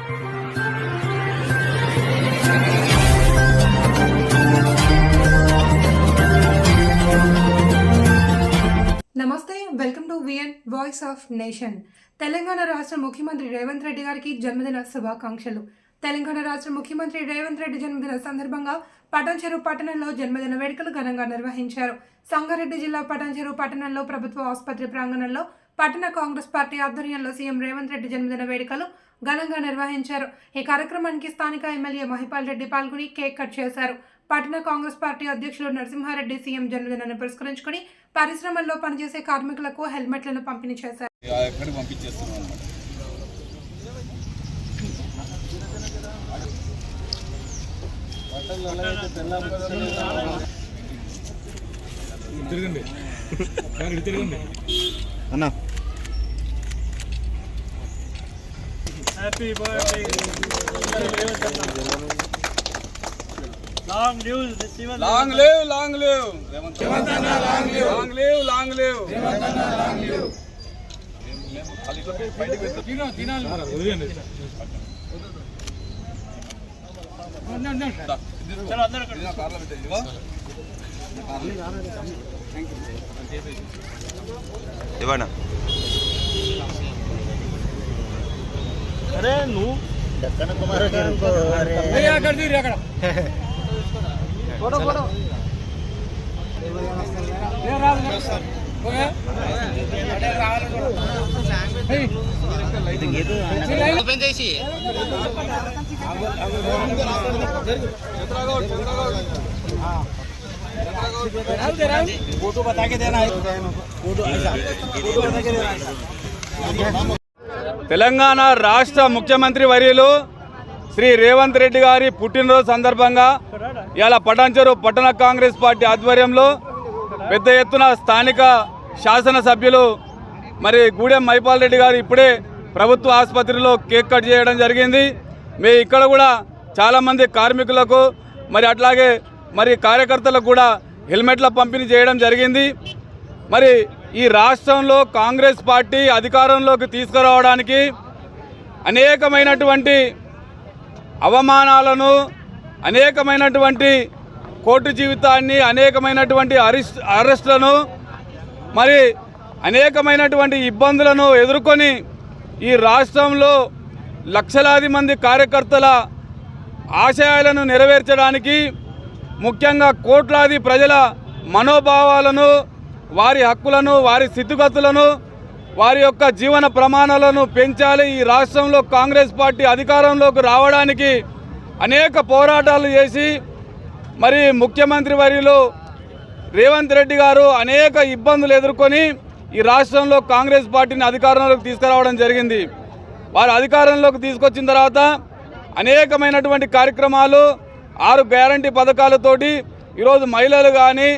నమస్తే welcome to VN voice of nation. Telangana రాష్ట్ర ముఖ్యమంత్రి రేవంత్ రెడ్డి గారికి జన్మదిన శుభాకాంక్షలు. తెలంగాణ రాష్ట్ర ముఖ్యమంత్రి రేవంత్ రెడ్డి జన్మదిన సందర్భంగా పటంచెరు పట్టణంలో జన్మదిన వేడుకలు ఘనంగా నిర్వహించారు. సంగారెడ్డి జిల్లా పటంచెరు పట్టణంలో ప్రభుత్వ ఆసుపత్రి ప్రాంగణంలో పట్టణ కాంగ్రెస్ పార్టీ ఆధ్వర్యంలో సీఎం రేవంత్ రెడ్డి జన్మదిన వేడుకలు ఘనంగా నిర్వహించారు. ఈ కార్యక్రమానికి స్థానిక ఎమ్మెల్యే మహిపాల్ రెడ్డి పాల్గొని కేక్ కట్ చేశారు. పట్టణ కాంగ్రెస్ పార్టీ అధ్యక్షులు నరసింహారెడ్డి సీఎం జన్మదినాన్ని పురస్కరించుకుని పరిశ్రమల్లో పనిచేసే కార్మికులకు హెల్మెట్లను పంపిణీ చేశారు. తిరగండి. తిరగండి. అన్న. Happy birthday long receiver long live long live Revanth long live long live బయటకు వెళ్తాం. వదిలేండి దా, ఇది తీసుకో. చలో అందరూ ఇది నా కార్లో పెట్టేది, ఇదిగో. ఇవ్వనా అరే నువ్వు దక్కన కుమార్ फोटो बता के देना है फोटो ऐसा फोटो बता के देना है తెలంగాణ రాష్ట్ర ముఖ్యమంత్రి వర్యులు శ్రీ రేవంత్ రెడ్డి గారి పుట్టినరోజు సందర్భంగా ఇవాళ పటాన్చెరు పట్టణ కాంగ్రెస్ పార్టీ ఆధ్వర్యంలో పెద్ద ఎత్తున స్థానిక శాసనసభ్యులు మరి గూడెం మైపాల్ రెడ్డి గారు ఇప్పుడే ప్రభుత్వ ఆసుపత్రిలో కేక్ కట్ చేయడం జరిగింది. మీ ఇక్కడ కూడా చాలామంది కార్మికులకు మరి అట్లాగే మరి కార్యకర్తలకు కూడా హెల్మెట్ల పంపిణీ చేయడం జరిగింది. మరి ఈ రాష్ట్రంలో కాంగ్రెస్ పార్టీ అధికారంలోకి తీసుకురావడానికి అనేకమైనటువంటి అవమానాలను అనేకమైనటువంటి కోర్టు జీవితాన్ని అనేకమైనటువంటి అరెస్ట్ అరెస్టులను మరి అనేకమైనటువంటి ఇబ్బందులను ఎదుర్కొని ఈ రాష్ట్రంలో లక్షలాది మంది కార్యకర్తల ఆశయాలను నెరవేర్చడానికి ముఖ్యంగా కోట్లాది ప్రజల మనోభావాలను వారి హక్కులను వారి స్థితిగతులను వారి యొక్క జీవన ప్రమాణాలను పెంచాలి. ఈ రాష్ట్రంలో కాంగ్రెస్ పార్టీ అధికారంలోకి రావడానికి అనేక పోరాటాలు చేసి మరి ముఖ్యమంత్రి వర్యులు రేవంత్ రెడ్డి గారు అనేక ఇబ్బందులు ఎదుర్కొని ఈ రాష్ట్రంలో కాంగ్రెస్ పార్టీని అధికారంలోకి తీసుకురావడం జరిగింది. వారు అధికారంలోకి తీసుకొచ్చిన తర్వాత అనేకమైనటువంటి కార్యక్రమాలు ఆరు గ్యారంటీ పథకాలతోటి ఈరోజు మహిళలు కానీ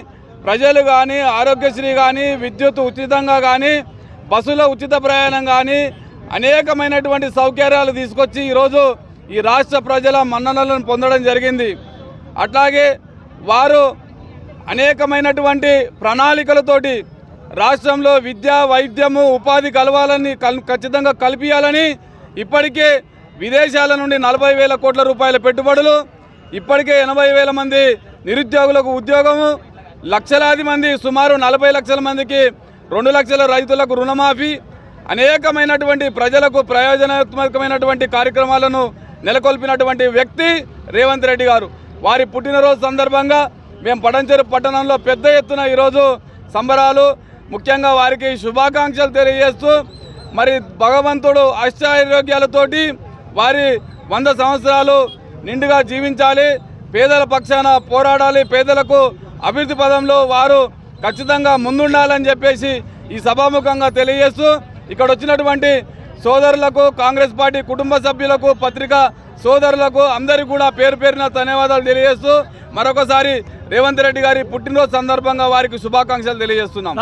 ప్రజలు కానీ ఆరోగ్యశ్రీ కానీ విద్యుత్ ఉచితంగా కానీ బస్సులో ఉచిత ప్రయాణం కానీ అనేకమైనటువంటి సౌకర్యాలు తీసుకొచ్చి ఈరోజు ఈ రాష్ట్ర ప్రజల మన్ననలను పొందడం జరిగింది. అట్లాగే వారు అనేకమైనటువంటి ప్రణాళికలతోటి రాష్ట్రంలో విద్య వైద్యము ఉపాధి కలవాలని కల్- ఖచ్చితంగా కల్పించాలని ఇప్పటికే విదేశాల నుండి నలభై వేల కోట్ల రూపాయల పెట్టుబడులు ఇప్పటికే ఎనభై వేల మంది నిరుద్యోగులకు ఉద్యోగము లక్షలాది మంది సుమారు నలభై లక్షల మందికి రెండు లక్షల రైతులకు రుణమాఫీ అనేకమైనటువంటి ప్రజలకు ప్రయోజనాత్మకమైనటువంటి కార్యక్రమాలను నెలకొల్పినటువంటి వ్యక్తి రేవంత్ రెడ్డి గారు. వారి పుట్టినరోజు సందర్భంగా మేము పడంచెరు పట్టణంలో పెద్ద ఎత్తున ఈరోజు సంబరాలు ముఖ్యంగా వారికి శుభాకాంక్షలు తెలియజేస్తూ మరి భగవంతుడు అష్టారోగ్యాలతోటి వారి వంద సంవత్సరాలు నిండుగా జీవించాలి పేదల పక్షాన పోరాడాలి పేదలకు అభివృద్ధి పదంలో వారు ఖచ్చితంగా ముందుండాలని చెప్పేసి ఈ సభాముఖంగా తెలియజేస్తూ ఇక్కడ వచ్చినటువంటి సోదరులకు కాంగ్రెస్ పార్టీ కుటుంబ సభ్యులకు పత్రికా సోదరులకు అందరికీ కూడా పేరు పేరున ధన్యవాదాలు తెలియజేస్తూ మరొకసారి రేవంత్ రెడ్డి గారి పుట్టినరోజు సందర్భంగా వారికి శుభాకాంక్షలు తెలియజేస్తున్నాం.